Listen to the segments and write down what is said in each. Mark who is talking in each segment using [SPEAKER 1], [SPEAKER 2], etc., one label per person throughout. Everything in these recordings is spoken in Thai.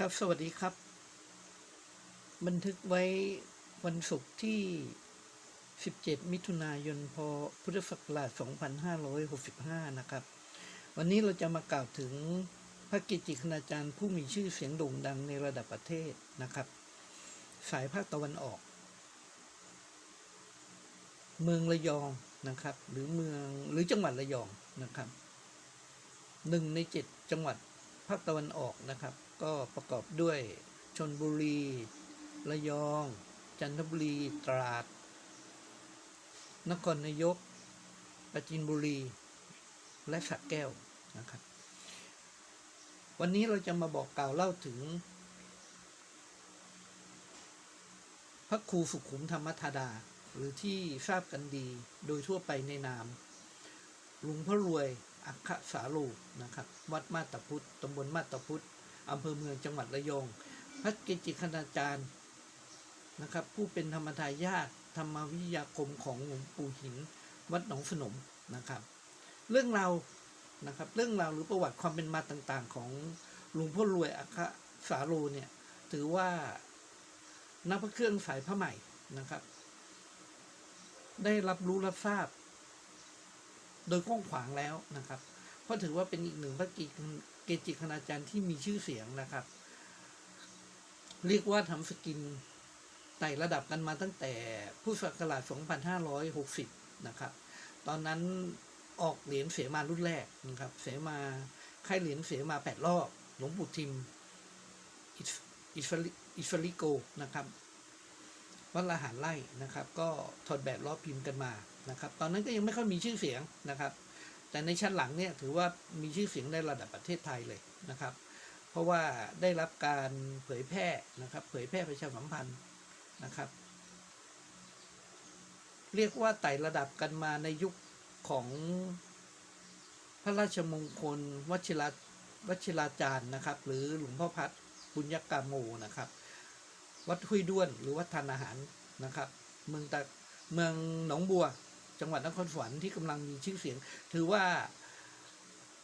[SPEAKER 1] ครับ สวัสดีครับ บันทึกไว้วันศุกร์ที่ 17 มิถุนายน พพุทธศักราช 2565 นะครับ วันนี้เราจะมากล่าวถึงพระกิจิคณาจารย์ผู้มีชื่อเสียงโด่งดังในระดับประเทศนะครับ สายภาคตะวันออก เมืองระยองนะครับ หรือเมืองหรือจังหวัดระยองนะครับหนึ่งในเจ็ดจังหวัดภาคตะวันออกนะครับ ก็ประกอบด้วยชนบุรี ระยอง จันทบุรี ตราด นครนายกปราจีนบุรี และสระแก้วนะครับ วันนี้เราจะมาบอกกล่าวเล่าถึง พระครูสุขุมธรรมธาดา หรือที่ทราบกันดีโดยทั่วไปในนามหลวงพ่อรวยอัคคสาโลนะครับ วัดมาตาพุทธตำบลมาตาพุทธ อำเภอเมืองจังหวัดระยอง พระเกจิคณาจารย์นะครับ ผู้เป็นธรรมทายาทธรรมวิทยาคมของหลวงปู่หิน วัดหนองสนมนะครับ เรื่องราวนะครับ เรื่องราวหรือประวัติความเป็นมาต่างๆ ของหลวงพ่อรวยอัคสาโลเนี่ย ถือว่านักพระเครื่องสายพระใหม่นะครับ ได้รับรู้รับทราบ โดยกว้างขวางแล้วนะครับ เพราะถือว่าเป็นอีกหนึ่งพระกิจ เกจิคณาจารย์ที่มีชื่อเสียงนะครับ เรียกว่าทำสกินไต่ระดับกันมาตั้งแต่พุทธศักราช 2560 นะครับ ตอนนั้นออกเหรียญเสมารุ่นแรกนะครับ เสมาค่ายเหรียญเสมาแปดรอบ หลวงปู่ทิม อิสอิสริอิสริโกนะครับวัดละหารไล่นะครับ ก็ถอดแบบล้อพิมพ์กันมานะครับ ตอนนั้นก็ยังไม่ค่อยมีชื่อเสียงนะครับ แต่ในชั้นหลังเนี่ยถือว่ามีชื่อเสียงในระดับประเทศไทยเลยนะครับ เพราะว่าได้รับการเผยแพร่นะครับ เผยแพร่ประชาสัมพันธ์นะครับ เรียกว่าไต่ระดับกันมาในยุคของพระราชมงคลวชิราวชิราจารย์นะครับ หรือหลวงพ่อพัดบุญยกาโมนะครับ วัดห้วยด้วนหรือวัดทานอาหารนะครับ เมืองตะเมืองหนองบัว จังหวัดนครสวรรค์ที่กำลังมีชื่อเสียง ถือว่า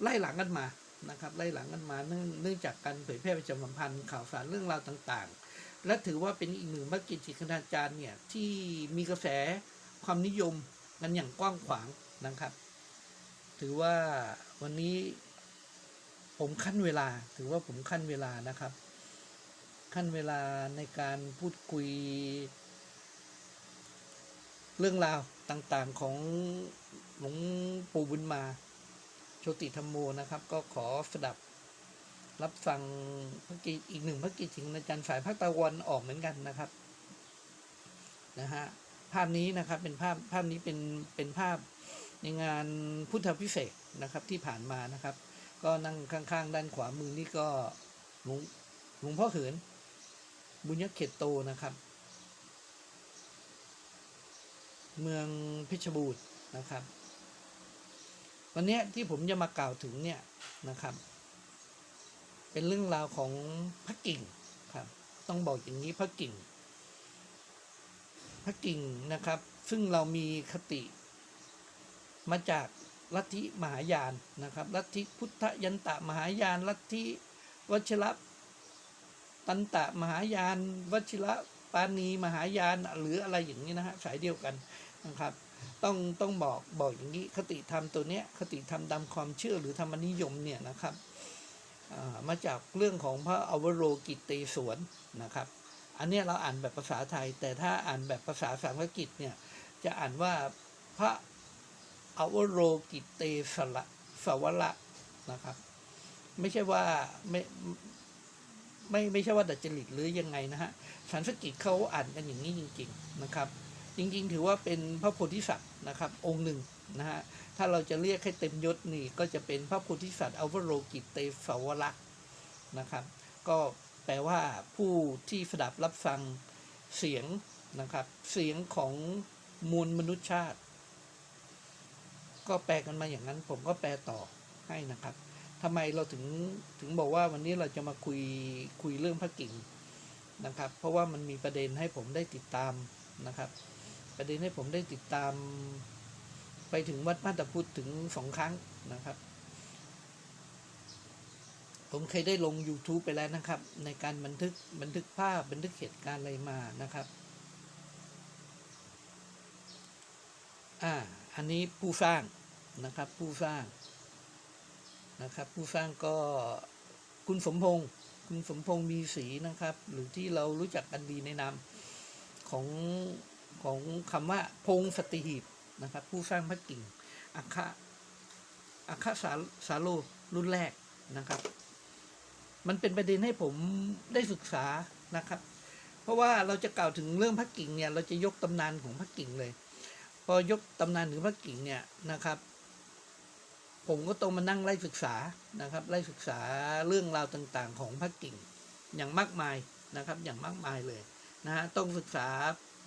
[SPEAKER 1] ไล่หลังกันมานะครับไล่หลังกันมาเนื่องเนื่องจากการเผยแพร่ประชาสัมพันธ์ข่าวสารเรื่องราวต่างๆ และถือว่าเป็นอีกหนึ่งพรกิจจิคณาจารย์เนี่ยที่มีกระแสความนิยมกันอย่างกว้างขวางนะครับ ถือว่าวันนี้ผมขั้นเวลา ถือว่าผมขั้นเวลานะครับ ขั้นเวลาในการพูดคุย เรื่องราว ต่างๆของหลวงปู่บุญมา โชติธรรมโมนะครับ ก็ขอสดับรับฟังพระกิจอีกหนึ่งพระกิจจิงอาจารย์สายภาคตะวันออกเหมือนกันนะครับนะฮะภาพนี้นะครับเป็นภาพภาพนี้เป็นเป็นภาพในงานพุทธพิเศษนะครับที่ผ่านมานะครับ ก็นั่งข้างๆ ด้านขวามือนี่ก็หลวงหลวงพ่อเหินบุญยเขตโตนะครับ เมืองเพชรบูรณ์นะครับ วันนี้ที่ผมจะมากล่าวถึงเนี่ยนะครับ เป็นเรื่องราวของพระกิ่งครับ ต้องบอกอย่างนี้พระกิ่ง พระกิ่งนะครับ ซึ่งเรามีคติมาจากลัทธิมหายานนะครับ ลัทธิพุทธยันตะมหายาน ลัทธิวชิระตันตะมหายานวชิระปานีมหายานหรืออะไรอย่างนี้นะฮะสายเดียวกัน นะครับ ต้องต้องบอกบอกอย่างนี้คติธรรมตัวเนี้ยคติธรรมตามความเชื่อหรือธรรมนิยมเนี่ยนะครับมาจากเรื่องของพระอวโรกิตเตสวนนะครับ อันเนี้ยเราอ่านแบบภาษาไทย แต่ถ้าอ่านแบบภาษาสังสกฤตเนี่ยจะอ่านว่าพระอวโรกิตเตสละสวระนะครับ ไม่ใช่ว่าไม่ไม่ไม่ใช่ว่าดัดจริตหรือยังไงนะฮะสันสกฤตเขาอ่านกันอย่างนี้จริง ๆนะครับ จริงๆ ถือว่าเป็นพระโพธิสัตว์นะครับองค์หนึ่งนะฮะถ้าเราจะเรียกให้เต็มยศนี่ก็จะเป็นพระโพธิสัตว์อวโรกิตเตสวระนะครับ ก็แปลว่าผู้ที่สดับรับฟังเสียงนะครับ เสียงของมูลมนุษยชาติ ก็แปลกันมาอย่างนั้น ผมก็แปลต่อให้นะครับทำไมเราถึงถึงบอกว่าวันนี้เราจะมาคุยคุยเรื่องพระกิ่งนะครับ เพราะว่ามันมีประเด็นให้ผมได้ติดตามนะครับ ประเด็นให้ผมได้ติดตามไปถึงวัดมาตาพุทธถึงสองครั้งนะครับ ผมเคยได้ลง YouTube ไปแล้วนะครับ ในการบันทึกบันทึกภาพบันทึกเหตุการณ์อะไรมานะครับ อ่า อันนี้ผู้สร้างนะครับ ผู้สร้างนะครับ ผู้สร้างก็คุณสมพงษ์คุณสมพงษ์มีศรีนะครับ หรือที่เรารู้จักกันดีในนามของ ของคำว่าพงสตรีหีบนะครับ ผู้สร้างพระกิ่งอัคะอัคคะสาสาโลรุ่นแรกนะครับ มันเป็นประเด็นให้ผมได้ศึกษานะครับ เพราะว่าเราจะกล่าวถึงเรื่องพระกิ่งเนี่ยเราจะยกตำนานของพระกิ่งเลย พอยกตำนานถึงพระกิ่งเนี่ยนะครับ ผมก็ต้องมานั่งไล่ศึกษานะครับ ไล่ศึกษาเรื่องราวต่างๆ ของพระกิ่งอย่างมากมายนะครับ อย่างมากมายเลยนะฮะต้องศึกษา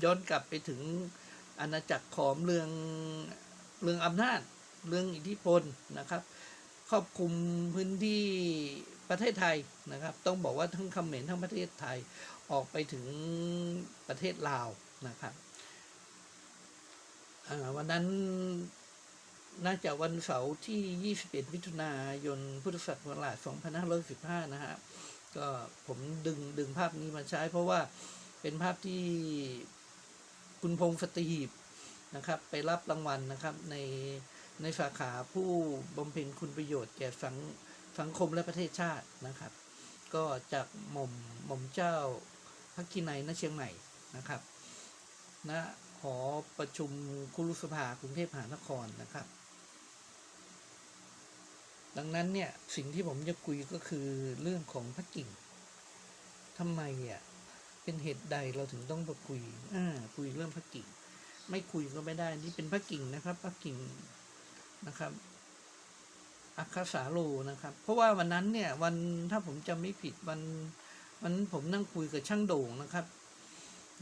[SPEAKER 1] ย้อนกลับไปถึงอาณาจักรขอมเรืองเรืองอำนาจ เรื่องอิทธิพลนะครับ ครอบคลุมพื้นที่ประเทศไทยนะครับ ต้องบอกว่าทั้งคำเขมรทั้งประเทศไทยออกไปถึงประเทศลาวนะครับวันนั้นน่าจะวันเสาร์ที่ 21 มิถุนายน พุทธศักราช 2515 นะฮะ ก็ผมดึงดึงภาพนี้มาใช้เพราะว่าเป็นภาพที่ คุณพงษ์สตรีหีบนะครับ ไปรับรางวัลนะครับในในสาขาผู้บำเพ็ญคุณประโยชน์แก่สังสังคมและประเทศชาตินะครับ ก็จากหม่อมหม่อมเจ้าพระกินัยณเชียงใหม่นะครับณหอประชุมคุรุสภากรุงเทพมหานครนะครับ ดังนั้นเนี่ยสิ่งที่ผมจะคุยก็คือเรื่องของพระกิ่งทำไมอะ เป็นเหตุใดเราถึงต้องมาคุย อ่า คุยเรื่องพระกิ่ง ไม่คุยก็ไม่ได้ นี่เป็นพระกิ่งนะครับ พระกิ่งนะครับ อัคคสาโลนะครับ เพราะว่าวันนั้นเนี่ย วันถ้าผมจำไม่ผิดวันวันผมนั่งคุยกับช่างโด่งนะครับ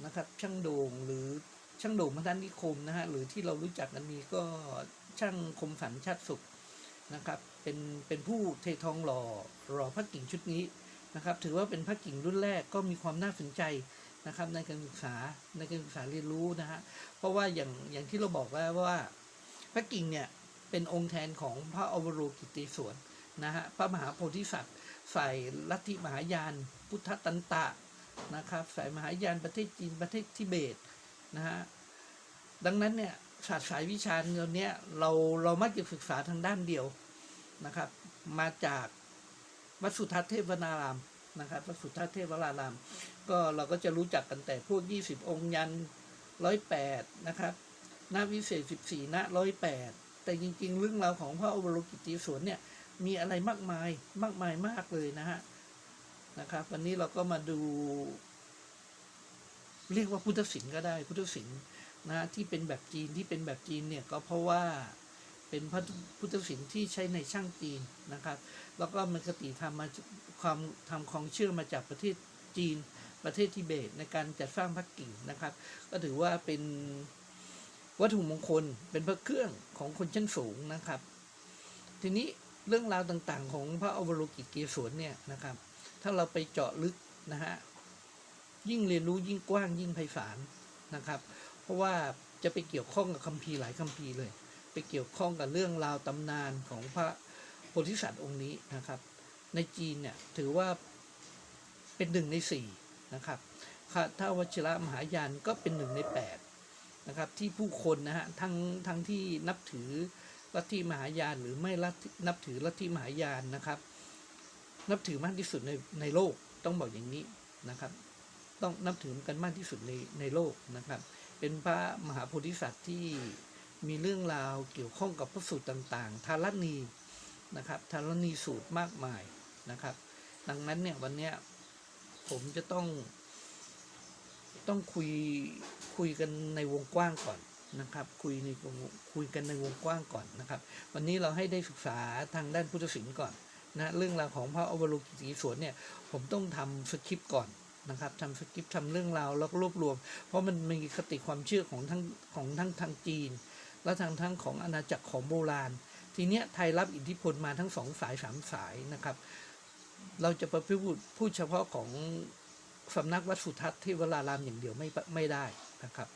[SPEAKER 1] นะครับ ช่างโด่งหรือช่างโด่งพัฒนิคมนะฮะ หรือที่เรารู้จักกันมีก็ช่างคมสันชาติสุขนะครับ เป็นเป็นผู้เททองหล่อหล่อพระกิ่งชุดนี้ นะครับ ถือว่าเป็นพระกิ่งรุ่นแรกก็มีความน่าสนใจนะครับ ในการศึกษาในการศึกษาเรียนรู้นะฮะเพราะว่าอย่างอย่างที่เราบอกแล้วว่าพระกิ่งเนี่ยเป็นองค์แทนของพระอวโรกิติสวนนะฮะพระมหาโพธิสัตว์ฝ่ายลัทธิมหายาน พุทธตันตะนะครับฝ่ายมหายานประเทศจีนประเทศทิเบตนะฮะดังนั้นเนี่ยศาสตร์สายวิชาเนี้ยเนี่ยเราเรามักจะศึกษาทางด้านเดียวนะครับ มาจาก วัดสุทัศน์เทพวนารามนะครับวัดสุทัศน์เทพวนาราม ก็เราก็จะรู้จักกันแต่พวกยี่สิบองค์ยันร้อยแปดนะครับหน้าวิเศษสิบสี่หน้าร้อยแปดแต่จริง ๆ เรื่องราวของพระอวโรกิติสวนเนี่ยมีอะไรมากมายมากมายมากเลยนะฮะนะครับ วันนี้เราก็มาดู เรียกว่าพุทธศิลป์ก็ได้พุทธศิลป์นะที่เป็นแบบจีนที่เป็นแบบจีนเนี่ยก็เพราะว่า เป็นพระพุทธศิลป์ที่ใช้ในช่างจีนนะครับ แล้วก็มันคติธรรมมาความทำของเชื่อมาจากประเทศจีน ประเทศทิเบตในการจัดสร้างพระกิ่งนะครับ ก็ถือว่าเป็นวัตถุมงคลเป็นพระเครื่องของคนชั้นสูงนะครับ ทีนี้เรื่องราวต่างๆ ของพระอวโรกิตเกศวนเนี่ยนะครับ ถ้าเราไปเจาะลึกนะฮะยิ่งเรียนรู้ยิ่งกว้างยิ่งไพศาลนะครับ เพราะว่าจะไปเกี่ยวข้องกับคัมภีร์หลายคัมภีร์เลย ไปเกี่ยวข้องกับเรื่องราวตำนานของพระโพธิสัตว์องค์นี้นะครับ ในจีนเนี่ยถือว่าเป็นหนึ่งในสี่นะครับถ้าวชิระมหายานก็เป็นหนึ่งในแปดนะครับที่ผู้คนนะฮะทั้งทั้งที่นับถือลัทธิมหายานหรือไม่ลัทธินับถือลัทธิมหายานนะครับ นับถือมากที่สุดในในโลกต้องบอกอย่างนี้นะครับ ต้องนับถือกันมากที่สุดในในโลกนะครับ เป็นพระมหาโพธิสัตว์ที่ มีเรื่องราวเกี่ยวข้องกับพระสูตรต่างๆ ทารณีนะครับ ทารณีสูตรมากมายนะครับ ดังนั้นเนี่ยวันเนี้ยผมจะต้อง ต้องคุยคุยกันในวงกว้างก่อนนะครับ คุยในวงคุยกันในวงกว้างก่อนนะครับ วันนี้เราให้ได้ศึกษาทางด้านพุทธศิลป์ก่อนนะเรื่องราวของพระอวโรกิติสวนเนี่ยผมต้องทำสคริปต์ก่อนนะครับทำสคริปต์ทำเรื่องราวแล้วรวบรวม เพราะมันมีคติความเชื่อของทั้งของทั้งทางจีน และทางทั้งของอาณาจักรของโบราณ ทีเนี้ยไทยรับอิทธิพลมาทั้งสองสายสามสายนะครับ เราจะไปพูดพูดเฉพาะของสำนักวัดสุทัศน์ที่วรารามอย่างเดียวไม่ไม่ได้นะครับ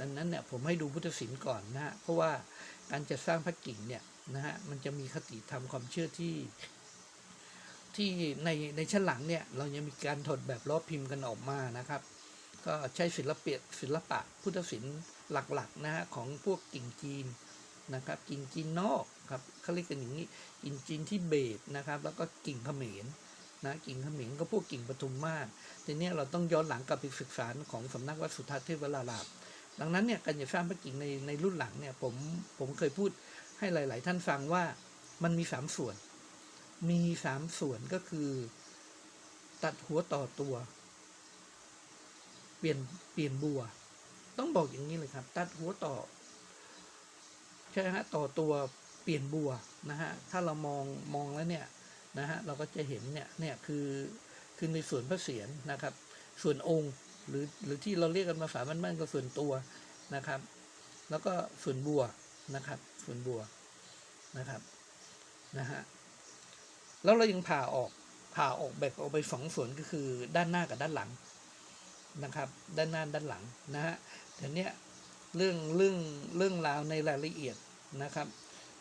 [SPEAKER 1] ดังนั้นเนี่ยผมให้ดูพุทธศิลป์ก่อนนะฮะเพราะว่าการจะสร้างพระกิ่งเนี่ยนะฮะมันจะมีคติธรรมความเชื่อที่ที่ในในชั้นหลังเนี่ยเรายังมีการถอดแบบล้อพิมพ์กันออกมานะครับ ก็ใช้ศิลปะศิลปะพุทธศิลป์หลักๆนะฮะของพวกกิ่งจีนนะครับกิ่งจีนนอกครับเขาเรียกกันอย่างนี้กิ่งจีนที่เบตนะครับ แล้วก็กิ่งเขมรนะกิ่งเขมรก็พวกกิ่งปทุมมาศทีเนี้ยเราต้องย้อนหลังกลับไปศึกษาของสำนักวัดสุทัศน์เทพวรารามดังนั้นเนี่ยการจะสร้างพระกิ่งในในรุ่นหลังเนี่ยผมผมเคยพูดให้หลาย ๆ ท่านฟังว่ามันมีสามส่วน มีสามส่วนก็คือ ตัดหัวต่อตัว เปลี่ยนเปลี่ยนบัว ต้องบอกอย่างนี้เลยครับ ตัดหัวต่อใช่ไหมฮะต่อตัวเปลี่ยนบัวนะฮะถ้าเรามองมองแล้วเนี่ยนะฮะเราก็จะเห็นเนี่ยเนี่ยคือคือในส่วนพระเศียรนะครับ ส่วนองค์หรือหรือที่เราเรียกกันภาษาบ้านๆก็ส่วนตัวนะครับ แล้วก็ส่วนบัวนะครับ ส่วนบัวนะครับนะฮะแล้วเรายังผ่าออกผ่าออกแบ่งออกไปสองส่วนก็คือด้านหน้ากับด้านหลัง นะครับ ด้านหน้าด้านหลังนะฮะแต่เนี้ยเรื่องเรื่องเรื่องราวในรายละเอียดนะครับ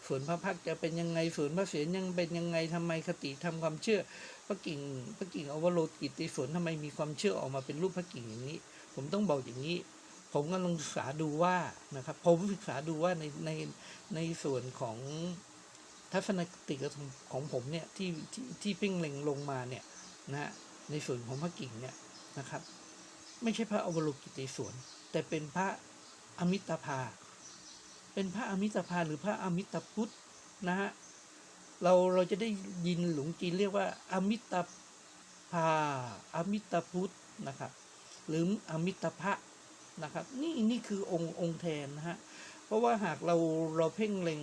[SPEAKER 1] ส่วนพระพักจะเป็นยังไงส่วนพระเศียรยังเป็นยังไงทำไมคติทำความเชื่อพระกิ่งพระกิ่งอวโรกิตติสนทำไมมีความเชื่อออกมาเป็นรูปพระกิ่งอย่างนี้ ผมต้องบอกอย่างนี้ ผมก็ลองศึกษาดูว่านะครับ ผมศึกษาดูว่าในในในส่วนของทัศนคติของผมเนี่ยที่ที่ที่เพ่งเล็งลงมาเนี่ยนะฮะในส่วนของพระกิ่งเนี่ยนะครับ ไม่ใช่พระอวโรกิตติสวน แต่เป็นพระอมิตาภา เป็นพระอมิตาภาหรือพระอมิตาพุทธนะฮะเราเราจะได้ยินหลวงจีนเรียกว่า อมิตาภาอมิตาพุทธนะครับหรืออมิตาภะนะครับ นี่นี่คือองค์องค์แทนนะฮะเพราะว่าหากเราเราเพ่งเล็ง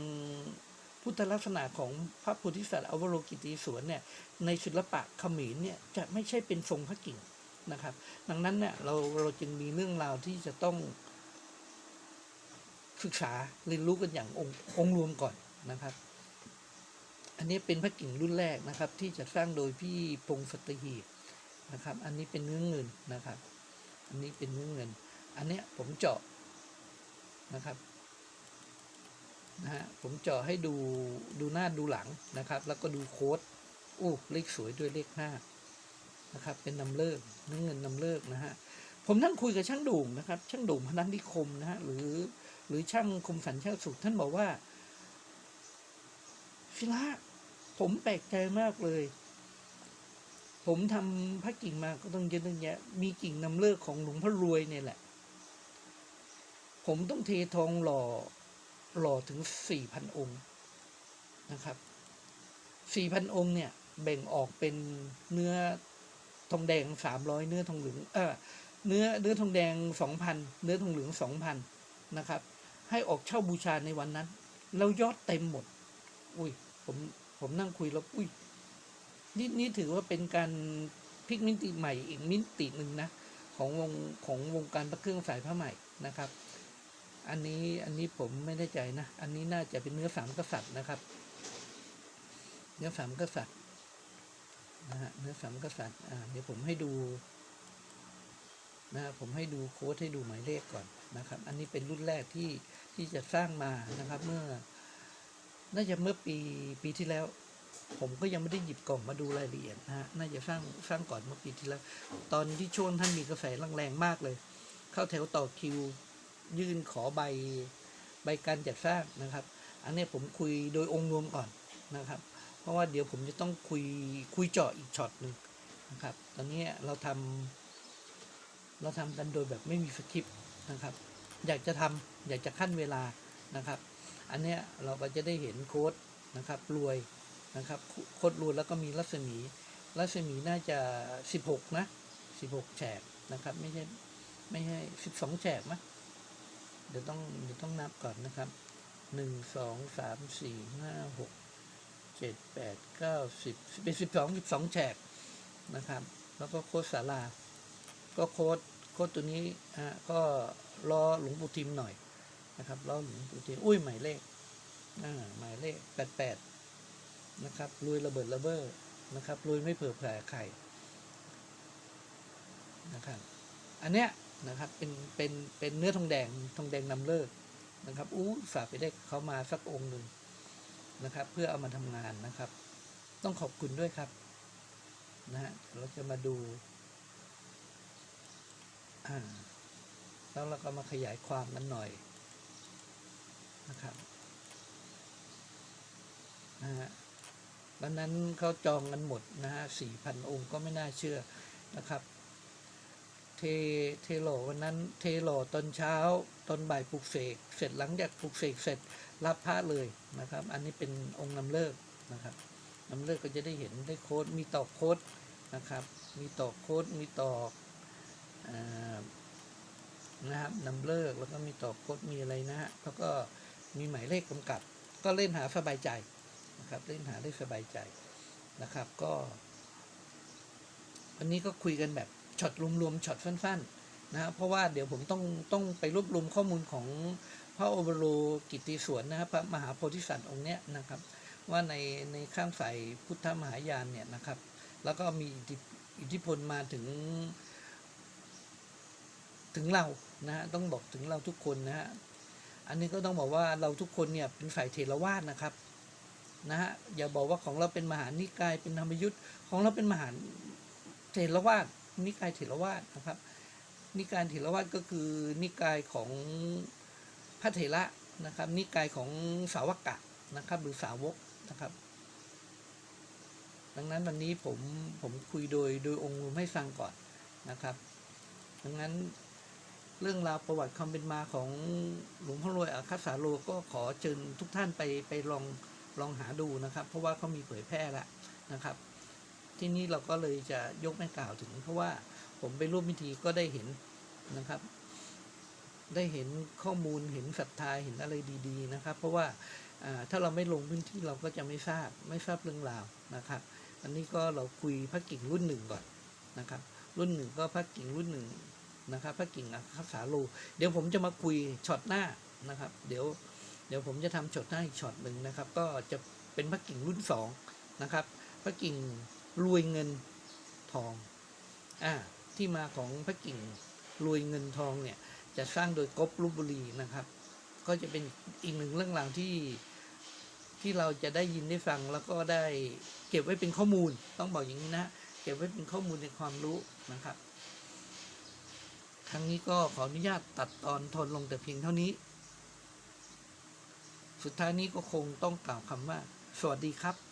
[SPEAKER 1] พุทธลักษณะของพระโพธิสัตว์อวโรกิติสวนเนี่ยในศิลปะขมรเนี่ยจะไม่ใช่เป็นทรงพระกิ่ง นะครับ ดังนั้นเนี่ยเราเราจึงมีเรื่องราวที่จะต้องศึกษาเรียนรู้กันอย่างองค์องรวมก่อนนะครับ อันนี้เป็นพระกิ่งรุ่นแรกนะครับ ที่จะสร้างโดยพี่พงศ์สตหีบนะครับ อันนี้เป็นเนื้อเงินนะครับ อันนี้เป็นเนื้อเงิน อันนี้ผมเจาะนะครับนะฮะผมเจาะให้ดูดูหน้าดูหลังนะครับ แล้วก็ดูโค้ดโอ้เลขสวยด้วยเลขห้า นะครับ เป็นนำเลิกเนื้อเงินนำเลิกนะฮะผมนั่งคุยกับช่างโด่งนะครับ ช่างโด่งพนันนิคมนะฮะหรือหรือช่างคมสันช่างสุขท่านบอกว่าศิลาผมแปลกใจมากเลย ผมทำพระกิ่งมาก็ต้องเยอะตั้งแยะมีกิ่งนำเลิกของหลวงพ่อรวยเนี่ยแหละ ผมต้องเททองหล่อหล่อถึงสี่พันองค์นะครับสี่พันองค์เนี่ยแบ่งออกเป็นเนื้อ ทองแดงสามร้อยเนื้อทองเหลืองเออเนื้อเนื้อทองแดงสองพันเนื้อทองเหลืองสองพันนะครับ ให้ออกเช่าบูชาในวันนั้นแล้วยอดเต็มหมด อุ้ยผมผมนั่งคุยแล้วอุ้ยนี่นี่ถือว่าเป็นการพลิกมิติใหม่อีกมิติหนึ่งนะของวงของวงการพระเครื่องสายผ้าใหม่นะครับ อันนี้อันนี้ผมไม่แน่ใจนะ อันนี้น่าจะเป็นเนื้อสามกษัตริย์นะครับ เนื้อสามกษัตริย์ นะฮะเนื้อสามกษัตริย์อ่าเดี๋ยวผมให้ดูนะผมให้ดูโค้ดให้ดูหมายเลขก่อนนะครับ อันนี้เป็นรุ่นแรกที่ที่จะสร้างมานะครับเมื่อ น่าจะเมื่อปีปีที่แล้ว ผมก็ยังไม่ได้หยิบกล่องมาดูรายละเอียดนะฮะน่าจะสร้างสร้างก่อนเมื่อปีที่แล้ว ตอนที่ช่วงท่านมีกระแสแรงๆมากเลย เข้าแถวต่อคิว ยื่นขอใบใบการจัดสร้างนะครับ อันนี้ผมคุยโดยองค์รวมก่อนนะครับ ราะว่าเดี๋ยวผมจะต้องคุยคุยเจาะอีกช็อตหนึ่งนะครับ ตอนนี้เราทำเราทำกันโดยแบบไม่มีสคริปต์นะครับ อยากจะทำอยากจะขั้นเวลานะครับ อันเนี้ยเราก็จะได้เห็นโค้ดนะครับรวยนะครับโค้ดรวยแล้วก็มีรัศมี รัศมีน่าจะสิบหกนะสิบหกแฉกนะครับ ไม่ใช่ไม่ใช่สิบสองแฉกมั้ยเดี๋ยวต้องเดี๋ยวต้องนับก่อนนะครับหนึ่งสองสามสี่ห้าหก เจ็ดแปดเก้าสิบเป็นสิบสองสิบสองแฉกนะครับ แล้วก็โค้ดสาราก็โค้ดโค้ดตัวนี้อะก็รอหลวงปู่ทิมหน่อยนะครับรอหลวงปู่ทิมอุ้ยหมายเลขอ่าหมายเลขแปดแปดนะครับรวยระเบิดระเบ้อนะครับรวยไม่เผื่อแผ่ใครนะครับอันเนี้ยนะครับเป็นเป็นเป็นเนื้อทองแดงทองแดงนำเลิกนะครับอู้ฝากไปได้เขามาสักองค์หนึ่ง นะครับ เพื่อเอามาทำงานนะครับ ต้องขอบคุณด้วยครับนะฮะเราจะมาดูอ่าแล้วเราก็มาขยายความกันหน่อยนะครับนะฮะวันนั้นเขาจองกันหมดนะฮะสี่พันองค์ก็ไม่น่าเชื่อนะครับ เทเทโลวันนั้นเทโลตอนเช้าตอนบ่ายปลุกเสก เสร็จหลังจากปลุกเสกเสร็จ รับพระเลยนะครับ อันนี้เป็นองค์นำเลิกนะครับนำเลิกก็จะได้เห็นได้โค้ดมีตอกโค้ดนะครับ มีตอกโค้ดมีตอกอนะครับนำเลิกแล้วก็มีตอกโค้ดมีอะไรนะฮะแล้วก็มีหมายเลขกำกับ ก็เล่นหาสบายใจนะครับเล่นหาได้สบายใจนะครับก็วันนี้ก็คุยกันแบบช็อตรวมๆช็อตสั้นๆนะฮะเพราะว่าเดี๋ยวผมต้องต้องไปรวบรวมข้อมูลของ พระโอวโรกิติสวนนะครับพระมหาโพธิสัตว์องค์เนี้ยนะครับ ว่าในในข้างใส่พุทธมหายานเนี่ยนะครับ แล้วก็มีอิทธิอิทธิพลมาถึง ถึงเรานะฮะต้องบอกถึงเราทุกคนนะฮะอันนี้ก็ต้องบอกว่าเราทุกคนเนี่ยเป็นฝ่ายเทรวาสนะครับนะฮะอย่าบอกว่าของเราเป็นมหานิกายเป็นธรรมยุทธ์ของเราเป็นมหาเถรวาทนิกายเถรวาทนะครับ นิกายเถรวาทก็คือนิกายของ พระเถระนะครับ นิกายของสาวกะนะครับ หรือสาวกนะครับ ดังนั้นวันนี้ผมผมคุยโดยโดยองค์รวมให้ฟังก่อนนะครับ ดังนั้นเรื่องราวประวัติความเป็นมาของหลวงพ่อรวยอาคัสสาโลก็ขอเชิญทุกท่านไปไปลองลองหาดูนะครับ เพราะว่าเขามีเผยแพร่แล้วนะครับ ที่นี่เราก็เลยจะยกไม่กล่าวถึง เพราะว่าผมไปร่วมพิธีก็ได้เห็นนะครับ ได้เห็นข้อมูลเห็นศรัทธาเห็นอะไรดี ๆ นะครับ เพราะว่าถ้าเราไม่ลงพื้นที่เราก็จะไม่ทราบไม่ทราบเรื่องราวนะครับ อันนี้ก็เราคุยพระกิ่งรุ่นหนึ่งก่อนนะครับ รุ่นหนึ่งก็พระกิ่งรุ่นหนึ่งนะครับพระกิ่งอักษาโลเดี๋ยวผมจะมาคุยช็อตหน้านะครับ เดี๋ยวเดี๋ยวผมจะทำช็อตหน้าอีกช็อตหนึ่งนะครับ ก็จะเป็นพระกิ่งรุ่นสองนะครับพระกิ่งรวยเงินทองอ่าที่มาของพระกิ่งรวยเงินทองเนี่ย จะสร้างโดยกบลุบุรีนะครับ ก็จะเป็นอีกหนึ่งเรื่องราวที่ที่เราจะได้ยินได้ฟังแล้วก็ได้เก็บไว้เป็นข้อมูล ต้องบอกอย่างนี้นะ เก็บไว้เป็นข้อมูลในความรู้นะครับ ครั้งนี้ก็ขออนุญาตตัดตอนทนลงแต่เพียงเท่านี้ สุดท้ายนี้ก็คงต้องกล่าวคำว่า สวัสดีครับ